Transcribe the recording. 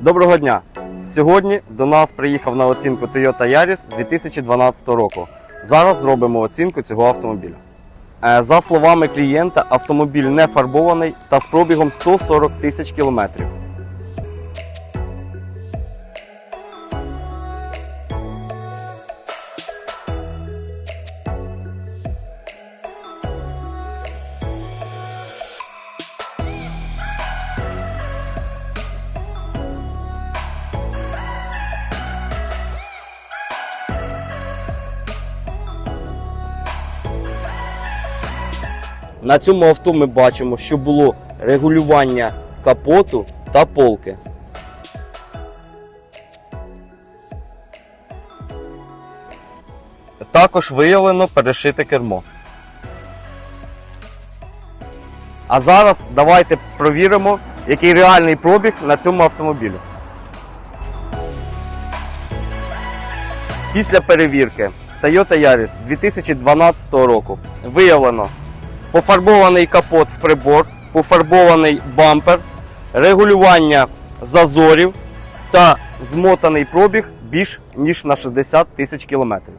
Доброго дня! Сьогодні до нас приїхав на оцінку Toyota Yaris 2012 року. Зараз зробимо оцінку цього автомобіля. Е, За словами клієнта, автомобіль не фарбований та з пробігом 140 тисяч кілометрів. На цьому авто ми бачимо, що було регулювання капоту та полки. Також виявлено перешите кермо. А зараз давайте провіримо, який реальний пробіг на цьому автомобілі. Після перевірки Toyota Yaris 2012 року виявлено пофарбований капот в прибор, пофарбований бампер, регулювання зазорів та змотаний пробіг більш ніж на 60 тисяч кілометрів.